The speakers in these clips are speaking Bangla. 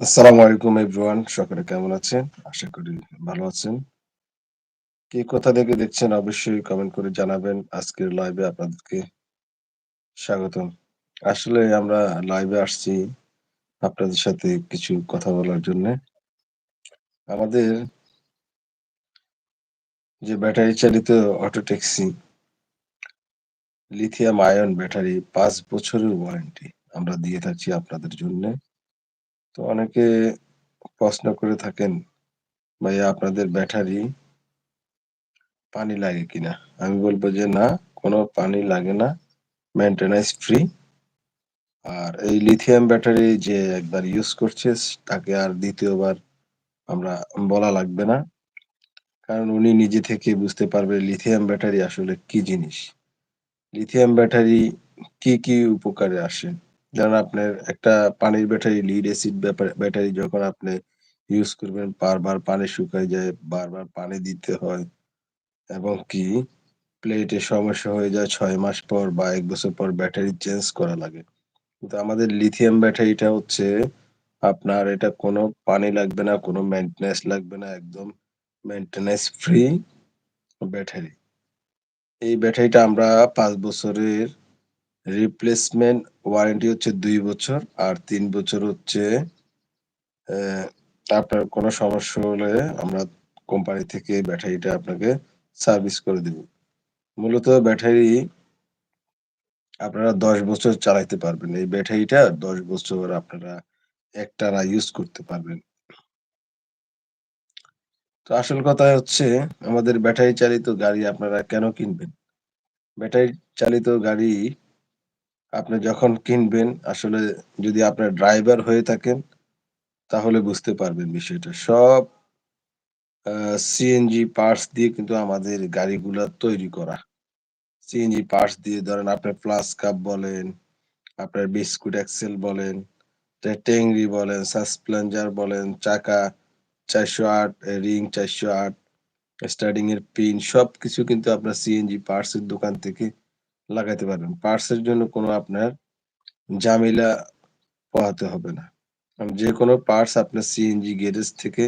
আসসালামু আলাইকুম এভরিওয়ান। সকলে কেমন আছেন? আশা করি ভালো আছেন। কে কোথা থেকে দেখছেন অবশ্যই কমেন্ট করে জানাবেন। আজকের লাইভে আপনাদেরকে স্বাগতম। আসলে আমরা লাইভে আসছি আপনাদের সাথে কিছু কথা বলার জন্যে। আমাদের যে ব্যাটারি চালিত auto taxi lithium ion battery ৫ বছরের ওয়ারেন্টি আমরা দিয়ে থাকছি আপনাদের জন্যে। তো অনেকে প্রশ্ন করে থাকেন, ভাইয়া আপনাদের ব্যাটারি পানি লাগে কিনা? আমি বলব যে না, কোনো পানি লাগে না। Maintenance free. আর এই লিথিয়াম ব্যাটারি যে একবার ইউজ করছে তাকে আর দ্বিতীয়বার আমরা বলা লাগবে না। কারণ উনি নিজে থেকে বুঝতে পারবে লিথিয়াম ব্যাটারি আসলে কি জিনিস। লিথিয়াম ব্যাটারি কি, কি উপকারে আসে? যেমন আপনার একটা পানির ব্যাটারি লিড ব্যাপার ব্যাটারি যখন আপনি ইউজ করবেন বারবার পানি শুকায় যায়, বারবার পানি দিতে হয় এবং কি প্লেটে সমস্যা হয়ে যায় ছয় মাস পর বা এক বছর পর ব্যাটারি চেঞ্জ করা লাগে। কিন্তু আমাদের লিথিয়াম ব্যাটারিটা হচ্ছে আপনার এটা কোনো পানি লাগবে না, কোনো মেইনটেন্যান্স লাগবে না। একদম মেইনটেন্যান্স ফ্রি ব্যাটারি। এই ব্যাটারিটা আমরা পাঁচ বছরের রিপ্লেসমেন্ট ওয়ারেন্টি হচ্ছে দুই বছর, আর তিন বছর হচ্ছে আপনার কোনো সমস্যা হলে আমরা কোম্পানি থেকে ব্যাটারিটা আপনাকে সার্ভিস করে দিব। মূলত ব্যাটারি আপনারা ১০ বছর চালাইতে পারবেন। এই ব্যাটারিটা ১০ বছর আপনারা একটানা ইউজ করতে পারবেন। তো আসল কথা হচ্ছে, আমাদের ব্যাটারি চালিত গাড়ি আপনারা কেন কিনবেন? ব্যাটারি চালিত গাড়ি আপনি যখন কিনবেন আসলে যদি আপনার ড্রাইভার হয়ে থাকেন তাহলে বুঝতে পারবেন বিষয়টা। সব সিএনজি পার্টস দিয়ে কিন্তু আমাদের গাড়িগুলো তৈরি করা। সিএনজি পার্টস দিয়ে ধরেন আপনার ফ্লাশ কাপ বলেন, আপনার বিস্কুট এক্সেল বলেন, টেংরি বলেন, সাসপ্লেন্জার বলেন, চাকা চারশো আট রিং ৪০৮, স্টার্টিং এর পিন সবকিছু কিন্তু আপনার সিএনজি পার্টস এর দোকান থেকে লাগাইতে পারবেন। পার্টস এর জন্য কোনো আপনার ঝামেলা পোহাতে হবে না। যে কোনো পার্টস আপনার সিএনজি গ্যারেজ থেকে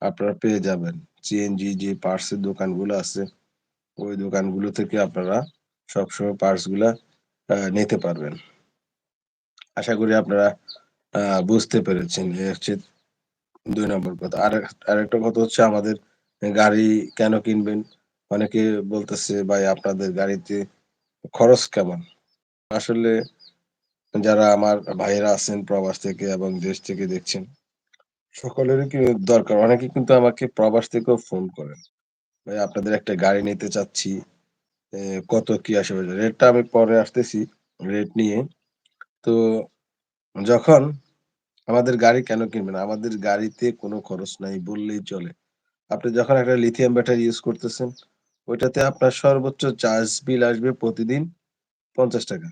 আপনারা পেয়ে যাবেন। সিএনজি যে পার্টস এর দোকানগুলো আছে, ওই দোকানগুলো থেকে আপনারা সবসময় পার্টসগুলা আ নিতে পারবেন। আশা করি আপনারা বুঝতে পেরেছেন। হচ্ছে দুই নম্বর কথা। আরেক আরেকটা কথা হচ্ছে আমাদের গাড়ি কেন কিনবেন? অনেকে বলতেছে, "ভাই আপনাদের গাড়িতে খরচ কেমন?" আসলে যারা আমার ভাইয়েরা আছেন প্রবাস থেকে এবং দেশ থেকে দেখছেন, সকলেরই কি দরকার। অনেকে কিন্তু আমাকে প্রবাস থেকেও ফোন করেন। "ভাই আপনাদের একটা গাড়ি নিতে চাচ্ছি। কত কি আসবে?" রেটটা আমি পরে আসতেছি রেট নিয়ে। তো যখন আমাদের গাড়ি কেন কিনবেন? আমাদের গাড়িতে কোনো খরচ নাই বললেই চলে। আপনি যখন একটা লিথিয়াম ব্যাটারি ইউজ করতেছেন, ওইটাতে আপনার সর্বোচ্চ চার্জ বিল আসবে প্রতিদিন ৳৫০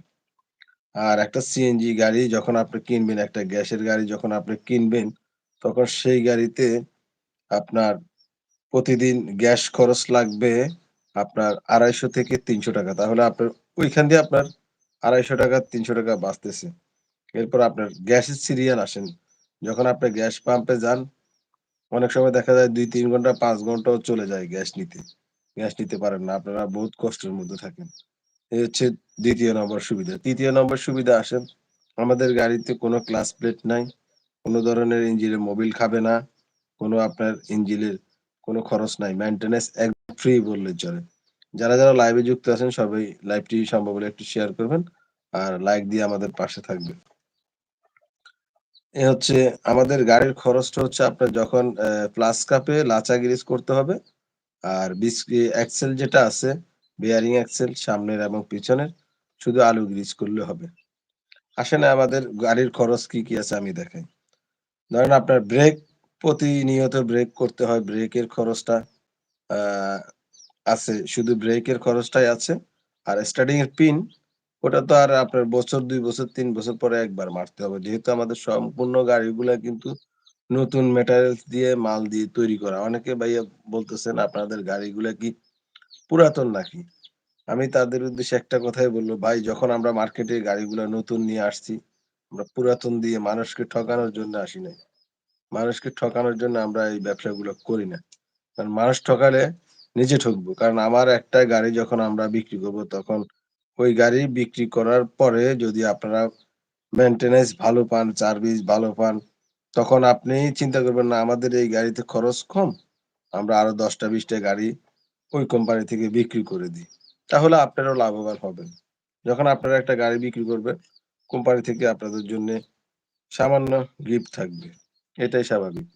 আর একটা সিএনজি গাড়ি যখন আপনি কিনবেন, একটা গ্যাসের গাড়ি যখন আপনি কিনবেন, তখন সেই গাড়িতে আপনার প্রতিদিন গ্যাস খরচ লাগবে আপনার ৳২৫০-৩০০ তাহলে আপনার ওইখান দিয়ে আপনার ৳২৫০ ৳৩০০ বাঁচতেছে। এরপর আপনার গ্যাসের সিরিয়াল আসেন। যখন আপনি গ্যাস পাম্পে যান, অনেক সময় দেখা যায় ২-৩ ঘণ্টা পাঁচ ঘন্টাও চলে যায় গ্যাস নিতে। গ্যাস নিতে পারেন না। আপনারা বহুত কষ্টের মধ্যে থাকেন। এই হচ্ছে দ্বিতীয় নম্বর সুবিধা। তৃতীয় নম্বর সুবিধা আসেন, আমাদের গাড়িতে কোনো ক্লাস প্লেট নাই। কোনো ধরনের ইঞ্জিনের মোবিল খাবে না। কোনো আপনার ইঞ্জিনের কোনো খরচ নাই। মেইনটেন্যান্স একদম ফ্রি বললে চলে। যারা, যারা লাইভে যুক্ত আছেন সবাই লাইভটি সম্ভব হলে একটু শেয়ার করবেন। আর লাইক দিয়ে আমাদের পাশে থাকবেন। এ হচ্ছে আমাদের গাড়ির খরচটা হচ্ছে আপনার যখন প্লাস কাপে লাচা গ্রিজ করতে হবে। আর অ্যাক্সেল যেটা আছে, বেয়ারিং এক্সেল সামনের এবং পিছনের শুধু আলু গ্রিজ করলে হবে। আসেন আমাদের গাড়ির খরচ কি, কি আছে আমি দেখাই। ধরেন আপনার ব্রেক প্রতিনিয়ত ব্রেক করতে হয়। ব্রেকের খরচটা আছে। শুধু ব্রেকের খরচটাই আছে। আর স্টার্টিং এর পিন ওটা তো আর আপনার বছর দুই বছর তিন বছর পরে একবার মারতে হবে। যেহেতু আমাদের সম্পূর্ণ গাড়িগুলা কিন্তু নতুন ম্যাটেরিয়ালস দিয়ে মাল দিয়ে তৈরি করা। অনেকে ভাইয়া বলতেছেন আপনাদের গাড়িগুলা কি পুরাতন নাকি? আমি তাদের উদ্দেশ্যে একটা কথাই বলব, "ভাই যখন আমরা মার্কেটে গাড়িগুলা নতুন নিয়ে আসছি, আমরা পুরাতন দিয়ে মানুষকে ঠকানোর জন্য আসি নাই। মানুষকে ঠকানোর জন্য আমরা এই ব্যবসাগুলো করি না। কারণ মানুষ ঠকালে নিজে ঠকবো। কারণ আমার একটা গাড়ি যখন আমরা বিক্রি করব তখন ওই গাড়ি বিক্রি করার পরে যদি আপনারা মেইনটেন্যান্স ভালো পান, সার্ভিস ভালো পান, তখন আপনি চিন্তা করবেন না আমাদের এই গাড়িতে খরচ কম। আমরা আরও ১০ টা ২০ টা গাড়ি ওই কোম্পানি থেকে বিক্রি করে দিই। তাহলে আপনারাও লাভবান হবেন। যখন আপনারা একটা গাড়ি বিক্রি করবেন, কোম্পানি থেকে আপনাদের জন্যে সামান্য গিফট থাকবে। এটাই স্বাভাবিক।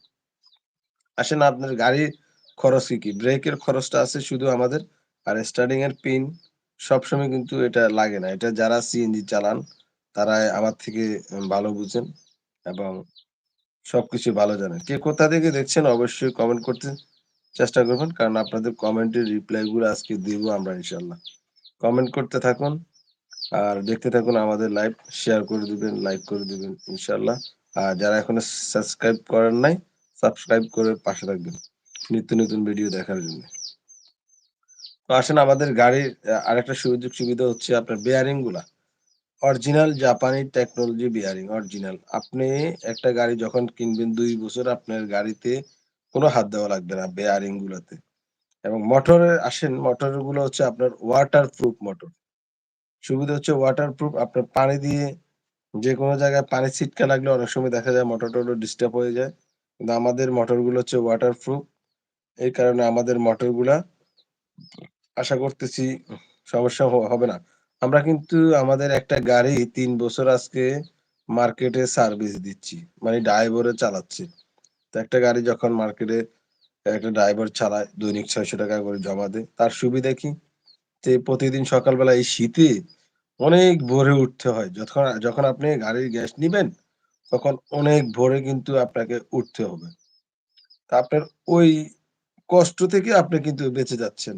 আসেন আপনার গাড়ির খরচ কি, কি? ব্রেকের খরচটা আছে শুধু আমাদের। আর স্টার্টিং এর পিন সবসময় কিন্তু এটা লাগে না। এটা যারা সিএনজি চালান তারা আমার থেকে ভালো বুঝেন এবং সবকিছু ভালো জানেন। কে কোথা থেকে দেখছেন অবশ্যই কমেন্ট করতে চেষ্টা করবেন। কারণ আপনাদের কমেন্টের রিপ্লাই গুলো আজকে দিব আমরা ইনশাল্লাহ কমেন্ট করতে থাকুন। আর দেখতে থাকুন আমাদের লাইভ। শেয়ার করে দিবেন, লাইক করে দিবেন ইনশাআল্লাহ। আর যারা এখনও সাবস্ক্রাইব করেন নাই, সাবস্ক্রাইব করে পাশে থাকবেন। নিত্য নতুন ভিডিও দেখার জন্য। তো আসেন আমাদের গাড়ির আরেকটা সুযোগ সুবিধা হচ্ছে আপনার বেয়ারিংগুলা। অরিজিনাল জাপানি টেকনোলজি বেয়ারিং অরিজিনাল। আপনি একটা গাড়ি যখন কিনবেন ২ বছর আপনার গাড়িতে কোন হাত দেওয়া লাগবে না বেয়ারিং গুলাতে। এবং মোটরে আসেন মোটরগুলো হচ্ছে আপনার ওয়াটার প্রুফ মোটর। সুবিধা হচ্ছে ওয়াটার প্রুফ আপনার পানি দিয়ে যেকোনো জায়গায় পানি ছিটকা লাগলে অনেক সময় দেখা যায় মোটর-টোটর ডিস্টার্ব হয়ে যায়। কিন্তু আমাদের মোটরগুলো হচ্ছে ওয়াটার প্রুফ। এই কারণে আমাদের মোটরগুলা আশা করতেছি সমস্যা হবে না। আমরা কিন্তু আমাদের একটা গাড়ি তিন বছর আজকে মার্কেটে সার্ভিস দিচ্ছি। মানে ড্রাইভারে চালাচ্ছি। তো একটা গাড়ি যখন মার্কেটে একটা ড্রাইভার চালায় দৈনিক ৳৬০০ করে জমা দেয়। তার সুবিধা কি? যে প্রতিদিন সকালবেলা এই শীতে অনেক ভোরে উঠতে হয়। যখন যখন আপনি গাড়ির গ্যাস নিবেন, তখন অনেক ভোরে কিন্তু আপনাকে উঠতে হবে। তা আপনার ওই কষ্ট থেকে আপনি কিন্তু বেঁচে যাচ্ছেন।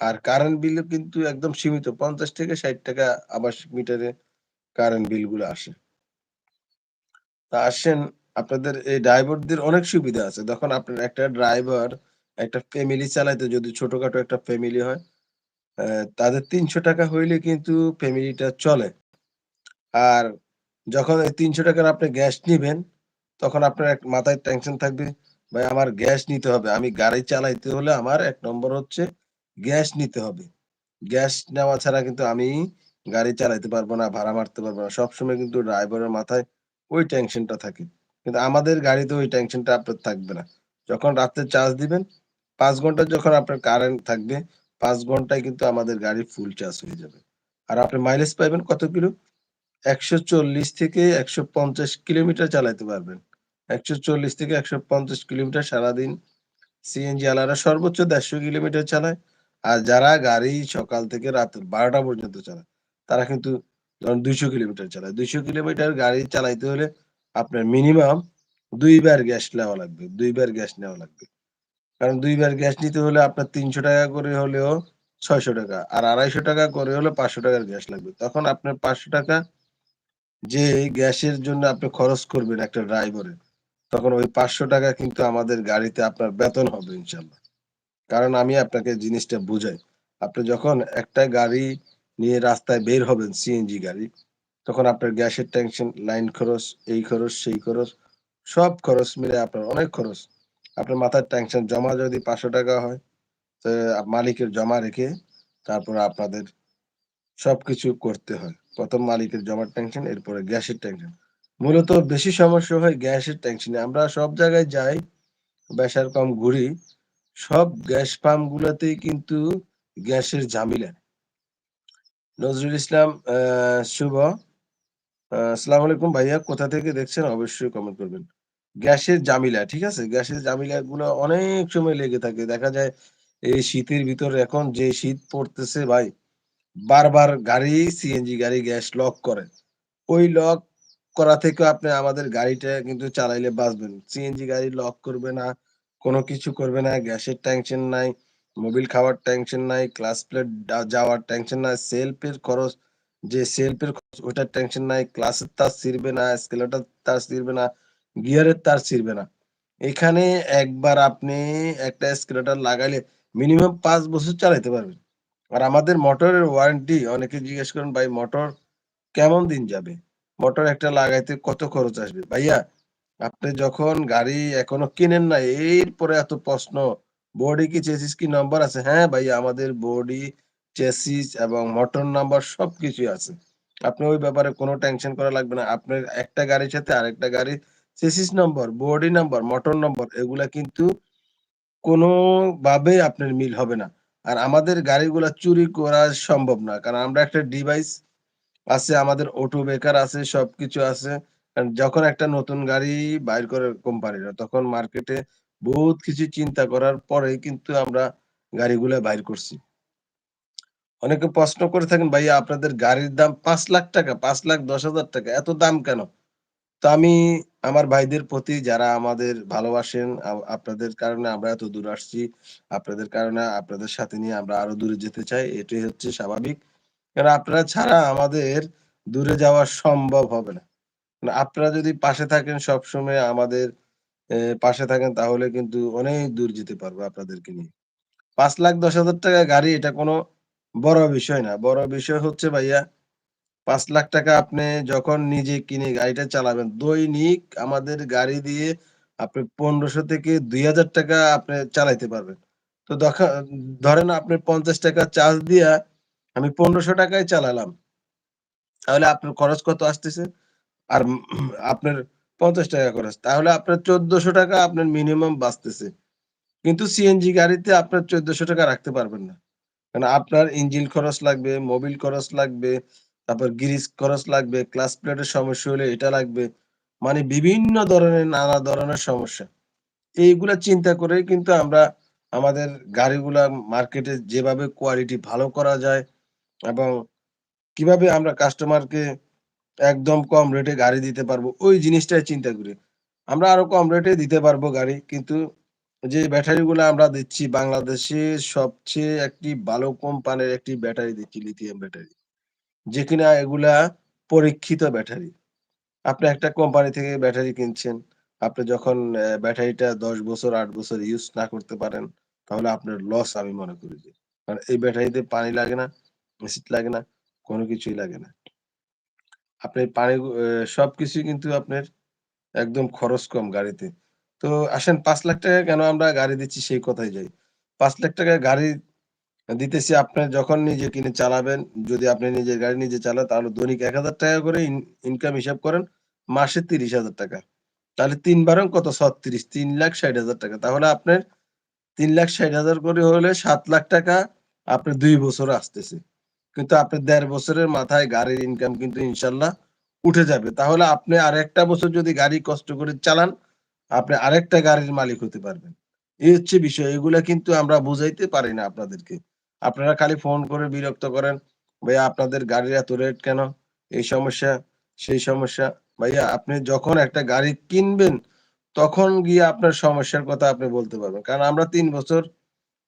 আর কারেন্ট বিলও কিন্তু একদম সীমিত ৳৫০-৬০ আবাসিক মিটারে কারেন্ট বিলগুলো আসে। তা আসেন আপনাদের এই ড্রাইভারদের অনেক সুবিধা আছে। যখন আপনার একটা ড্রাইভার একটা ফ্যামিলি চালাইতে যদি ছোটখাটো একটা ফ্যামিলি হয়, তাদের ৳৩০০ হইলে কিন্তু ফ্যামিলিটা চলে। আর যখন এই তিনশো টাকার আপনি গ্যাস নিবেন, তখন আপনার এক মাথায় টেনশন থাকবে, ভাই আমার গ্যাস নিতে হবে। আমি গাড়ি চালাইতে হলে আমার এক নম্বর হচ্ছে গ্যাস নিতে হবে। গ্যাস নেওয়া ছাড়া কিন্তু আমি গাড়ি চালাইতে পারব না, ভাড়া মারতে পারব না। সবসময় কিন্তু ড্রাইভারের মাথায় ওই টেনশনটা থাকে। কিন্তু আমাদের গাড়িতে ওই টেনশনটা আপনার থাকবে না। যখন রাত্রে চার্জ দিবেন, পাঁচ ঘণ্টা যখন আপনার কারেন্ট থাকবে, পাঁচ ঘন্টায় কিন্তু আমাদের গাড়ি ফুল চার্জ হয়ে যাবে। আর আপনি মাইলেজ পাইবেন কত কিলো? ১৪০ থেকে ১৫০ কিলোমিটার চালাইতে পারবেন। ১৪০ থেকে ১৫০ কিলোমিটার সারাদিন সিএনজি আলারা সর্বোচ্চ ১৫০ কিলোমিটার চালায়। আর যারা গাড়ি সকাল থেকে রাত বারোটা পর্যন্ত চালায়, তারা কিন্তু ধরেন ২০০ কিলোমিটার চালায়। ২০০ কিলোমিটার গাড়ি চালাইতে হলে আপনার মিনিমাম ২ বার গ্যাস নেওয়া লাগবে। ২ বার গ্যাস নেওয়া লাগবে। কারণ ২ বার গ্যাস নিতে হলে আপনার ৳৩০০ করে হলেও ৳৬০০ আর ৳২৫০ করে হলে পাঁচশো টাকার গ্যাস লাগবে। তখন আপনার ৳৫০০ যে গ্যাসের জন্য আপনি খরচ করবেন একটা ড্রাইভারে, তখন ওই ৳৫০০ কিন্তু আমাদের গাড়িতে আপনার বেতন হবে ইনশাআল্লাহ। কারণ আমি আপনাকে জিনিসটা বুঝাই। আপনি যখন একটা গাড়ি নিয়ে রাস্তায় বের হবেন সিএনজি গাড়ি, তখন আপনার গ্যাসের টেনশন, লাইন খরচ, এই খরচ, সেই খরচ, সব খরচ মিলে আপনার অনেক খরচ। আপনার মাথায় টেনশন জমা যদি ৳৫০০ হয়, তো মালিকের জমা রেখে তারপর আপনাদের সবকিছু করতে হয়। প্রথম মালিকের জমার টেনশন, এরপরে গ্যাসের টেনশন। মূলত বেশি সমস্যা হয় গ্যাসের টেনশনে। আমরা সব জায়গায় যাই, বেশার কম ঘুরি, সব গ্যাস পাম্প গুলাতেই কিন্তু গ্যাসের ঝামেলা। নজরুল ইসলাম শুভ, আসসালামু আলাইকুম ভাইয়া কোথা থেকে দেখছেন অবশ্যই কমেন্ট করবেন। গ্যাসের জামিলা, ঠিক আছে? গ্যাসের জামিলাগুলো অনেক সময় লেগে থাকে। দেখা যায় এই শীতের ভিতরে এখন যে শীত পড়তেছে ভাই, বারবার গাড়ি সিএনজি গাড়ি গ্যাস লক করে। ওই লক করা থেকে আপনি আমাদের গাড়িটা কিন্তু চালাইলে বাঁচবেন। সিএনজি গাড়ি লক করবে না, কোন কিছু করবে না, গ্যাসের টেনশন নাই, মোবিল খাওয়ার টেনশন নাই, ক্লাচ প্লেট যাওয়ার টেনশন নাই, সেলফের খরচ যে সেলফের খরচ ওটার টেনশন নাই, ক্লাচের তার ছিঁড়বে না, স্কেলেটার তার ছিঁড়বে না, গিয়ারের তার ছিঁড়বে না। এখানে একবার আপনি একটা স্কেলেটর লাগাইলে মিনিমাম পাঁচ বছর চালাইতে পারবেন। আর আমাদের মোটরের ওয়ারেন্টি অনেকে জিজ্ঞেস করেন, "ভাই মোটর কেমন দিন যাবে? মোটর একটা লাগাইতে কত খরচ আসবে?" ভাইয়া আপনি যখন গাড়ি এখনও কেনেন না এরপরে এত প্রশ্ন। বডি কি চেসিস কি নম্বর আছে? হ্যাঁ, ভাইয়া আমাদের বডি, চেসিস এবং মোটর নাম্বার সবকিছুই আছে। আপনি ওই ব্যাপারে কোনো টেনশন করা লাগবে না। আপনার একটা গাড়ির সাথে আরেকটা গাড়ি chassis number, body number, motor number এগুলা কিন্তু কোনোভাবেই আপনার মিল হবে না। আর আমাদের গাড়িগুলা চুরি করা সম্ভব না। কারণ আমরা একটা ডিভাইস আছে, আমাদের অটো ব্রেকার আছে, সবকিছু আছে। যখন একটা নতুন গাড়ি বাইর করে কোম্পানিরা, তখন মার্কেটে বহুত কিছু চিন্তা করার পরেই কিন্তু আমরা গাড়িগুলা বাইর করছি। অনেকে প্রশ্ন করে থাকেন, "ভাইয়া আপনাদের গাড়ির দাম ৳৫,০০,০০০ ৳৫,১০,০০০ এত দাম কেন?" তো আমি আমার ভাইদের প্রতি যারা আমাদের ভালোবাসেন, আপনাদের কারণে আমরা এত দূর আসছি। আপনাদের কারণে আপনাদের সাথে নিয়ে আমরা আরও দূরে যেতে চাই। এটাই হচ্ছে স্বাভাবিক। কারণ আপনারা ছাড়া আমাদের দূরে যাওয়া সম্ভব হবে না। না আপনারা যদি পাশে থাকেন সবসময় আমাদের পাশে থাকেন তাহলে কিন্তু অনেক দূর যেতে পারব আপনাদেরকে নিয়ে। ৳৫,১০,০০০ গাড়ি এটা কোনো বড় বিষয় না। বড় বিষয় হচ্ছে ভাইয়া ৳৫,০০,০০০ আপনি যখন নিজে কিনে গাড়িটা চালাবেন, দৈনিক আমাদের গাড়ি দিয়ে আপনি ১৫০০ থেকে ৳২,০০০ আপনি চালাইতে পারবেন। তো ধরেন আপনি ৳৫০ চার্জ দিয়া আমি ৳১৫০০ য় চালালাম। তাহলে আপনার খরচ কত আসতেছে? আর আপনার পঞ্চাশ টাকা খরচ। তাহলে আপনার ৳১৪০০ আপনার মিনিমাম বাঁচতেছে। কিন্তু সিএনজি গাড়িতে আপনার ৳১৪০০ রাখতে পারবেন না। কারণ আপনার ইঞ্জিন খরচ লাগবে, মোবিল খরচ লাগবে, তারপর গ্রিজ খরচ লাগবে, ক্লাস প্লেটের সমস্যা হলে এটা লাগবে। মানে বিভিন্ন ধরনের নানা ধরনের সমস্যা। এইগুলা চিন্তা করেই কিন্তু আমরা আমাদের গাড়িগুলা মার্কেটে যেভাবে কোয়ালিটি ভালো করা যায় এবং কীভাবে আমরা কাস্টমারকে একদম কম রেটে গাড়ি দিতে পারব, ওই জিনিসটাই চিন্তা করি। আমরা আরও কম রেটে দিতে পারব গাড়ি। কিন্তু যে ব্যাটারিগুলা আমরা দিচ্ছি বাংলাদেশে সবচেয়ে একটি ভালো কোম্পানির একটি ব্যাটারি দিচ্ছি লিথিয়াম ব্যাটারি। যে কিনা এগুলা পরীক্ষিত ব্যাটারি। আপনি একটা কোম্পানি থেকে ব্যাটারি কিনছেন। আপনি যখন ব্যাটারিটা ১০ বছর আট বছর ইউজ না করতে পারেন, তাহলে আপনার লস আমি মনে করি যে। কারণ এই ব্যাটারিতে পানি লাগে না, এসিড লাগে না, কোনো কিছুই লাগে না। আপনি পানি অ সবকিছুই কিন্তু আপনার একদম খরচ কম গাড়িতে। তো আসেন পাঁচ লাখ টাকা কেন আমরা গাড়ি দিচ্ছি সেই কথায় যাই। ৳৫,০০,০০০ গাড়ি দিতেছি আপনার যখন নিজে কিনে চালাবেন, যদি আপনি নিজের গাড়ি নিজে চালান তাহলে দৈনিক ৳১,০০০ করে ইনকাম হিসাব করেন, মাসে ৳৩০,০০০ তাহলে তিন বারং কত ৩৬, ৳৩,৬০,০০০ তাহলে আপনার ৳৩,৬০,০০০ করে হলে সাত লাখ টাকা আপনার ২ বছরে আসতেছে। কিন্তু আপনার দেড় বছরের মাথায় গাড়ির ইনকাম কিন্তু ইনশাল্লাহ উঠে যাবে। তাহলে আপনি আরেকটা বছর যদি গাড়ি কষ্ট করে চালান, আপনি আরেকটা গাড়ির মালিক হতে পারবেন। এই হচ্ছে বিষয়। এগুলা কিন্তু আমরা বুঝাইতে পারি না আপনাদেরকে। আপনারা খালি ফোন করে বিরক্ত করেন। ভাইয়া আপনাদের গাড়ির এত রেট কেন? এই সমস্যা, সেই সমস্যা। ভাইয়া আপনি যখন একটা গাড়ি কিনবেন, তখন গিয়ে আপনার সমস্যার কথা আপনি বলতে পারবেন। কারণ আমরা তিন বছর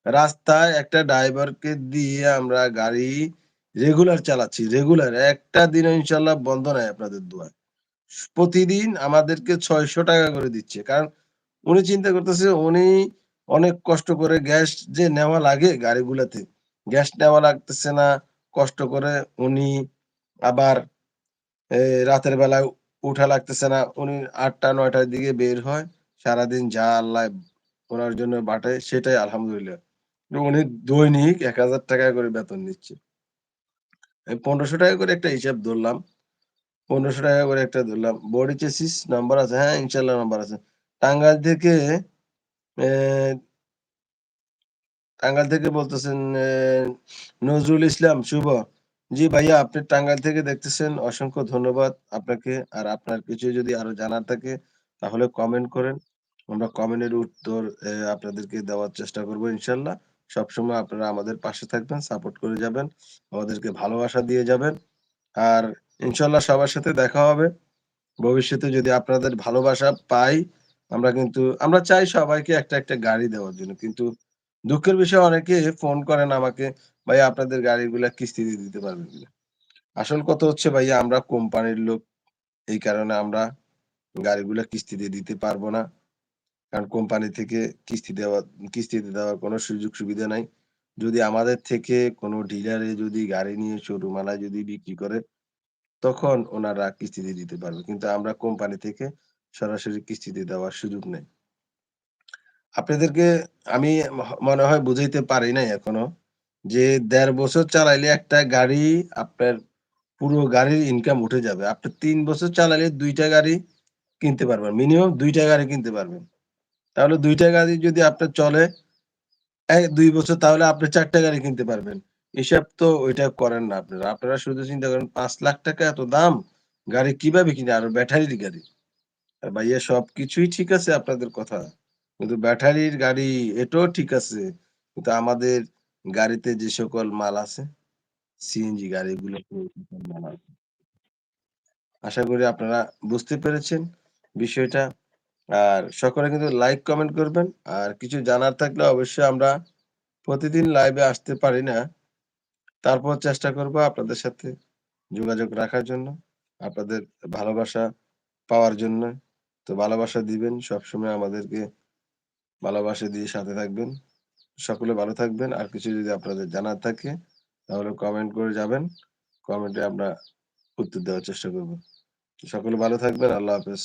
রাস্তায় একটা ড্রাইভারকে দিয়ে আমরা গাড়ি রেগুলার চালাচ্ছি। রেগুলার। একটা দিন ইনশাল্লাহ বন্ধ নাই আপনাদের দোয়ায়। স প্রতিদিন আমাদেরকে ৳৬০০ করে দিচ্ছে। কারণ উনি চিন্তা করতেছে উনি অনেক কষ্ট করে গ্যাস যে নেওয়া লাগে গাড়িগুলাতে, গ্যাস নেওয়া লাগতেছে না। কষ্ট করে উনি আবার রাতের বেলায় উঠা লাগতেছে না। উনি আটটা নয়টার দিকে বের হয়। সারাদিন যা আল্লাহ উনার জন্য বাটে সেটাই আলহামদুলিল্লাহ। উনি দৈনিক ৳১,০০০ করে বেতন নিচ্ছে। আমি ৳১৫০০ করে একটা হিসাব ধরলাম। ৳১৫০০ করে একটা ধরলাম। বডি চেসিস নাম্বার আছে? হ্যাঁ, ইনশাল্লাহ নাম্বার আছে। টাঙ্গাইল থেকে টাঙ্গাইল থেকে বলতেছেন নজরুল ইসলাম শুভ। জি ভাইয়া আপনি টাঙ্গাইল থেকে দেখতেছেন অসংখ্য ধন্যবাদ আপনাকে। আর আপনার কিছু যদি আরও জানার থাকে তাহলে কমেন্ট করেন। আমরা কমেন্টের উত্তর আপনাদেরকে দেওয়ার চেষ্টা করব ইনশাআল্লাহ। সবসময় আপনারা আমাদের পাশে থাকবেন, সাপোর্ট করে যাবেন। আমাদেরকে ভালোবাসা দিয়ে যাবেন। আর ইনশাল্লাহ সবার সাথে দেখা হবে। ভবিষ্যতে যদি আপনাদের ভালোবাসা পাই, আমরা কিন্তু আমরা চাই সবাইকে একটা, একটা গাড়ি দেওয়ার জন্য। কিন্তু দুঃখের বিষয় অনেকে ফোন করেন আমাকে, "ভাইয়া আপনাদের গাড়িগুলা কিস্তিতে দিতে পারবেন কিনা?" আসল কথা হচ্ছে ভাইয়া আমরা কোম্পানির লোক। এই কারণে আমরা গাড়িগুলা কিস্তিতে দিতে পারব না। কারণ কোম্পানি থেকে কিস্তি দেওয়া কিস্তিতে দেওয়ার কোনো সুযোগ সুবিধা নাই। যদি আমাদের থেকে কোনো ডিলারে যদি গাড়ি নিয়ে শোরুম যদি বিক্রি করে, তখন ওনারা কিস্তিতে দিতে পারবে। কিন্তু আমরা কোম্পানি থেকে সরাসরি কিস্তিতে দেওয়ার সুযোগ নেই। আপনাদেরকে আমি মনে হয় বুঝাইতে পারি নাই এখনও যে দেড় বছর চালাইলে একটা গাড়ি আপনার পুরো গাড়ির ইনকাম উঠে যাবে। আপনি তিন বছর চালাইলে দুইটা গাড়ি কিনতে পারবেন। মিনিমাম দুইটা গাড়ি কিনতে পারবেন। তাহলে দুইটা গাড়ি যদি আপনার চলে এ ২ বছর তাহলে আপনি ৪ টা গাড়ি কিনতে পারবেন। হিসাব তো ওইটা করেন না আপনারা। আপনারা শুধু চিন্তা করেন পাঁচ লাখ টাকা এত দাম, গাড়ি কীভাবে কিনে আর ব্যাটারির গাড়ি। আর ভাইয়া সবকিছুই ঠিক আছে আপনাদের কথা। কিন্তু ব্যাটারির গাড়ি এটাও ঠিক আছে। কিন্তু আমাদের গাড়িতে যে সকল মাল আছে, সিএনজি আছে। আশা করি আপনারা বুঝতে পেরেছেন বিষয়টা। আর সকলে কিন্তু লাইক, কমেন্ট করবেন। আর কিছু জানার থাকলে অবশ্যই আমরা প্রতিদিন লাইভে আসতে পারি না। তারপর চেষ্টা করব আপনাদের সাথে যোগাযোগ রাখার জন্য। আপনাদের ভালোবাসা পাওয়ার জন্য। তো ভালোবাসা দিবেন। সবসময় আমাদেরকে ভালোবাসা দিয়ে সাথে থাকবেন। সকলে ভালো থাকবেন। আর কিছু যদি আপনাদের জানার থাকে তাহলে কমেন্ট করে যাবেন। কমেন্টে আমরা উত্তর দেওয়ার চেষ্টা করব। সকলে ভালো থাকবেন। আল্লাহ হাফেজ।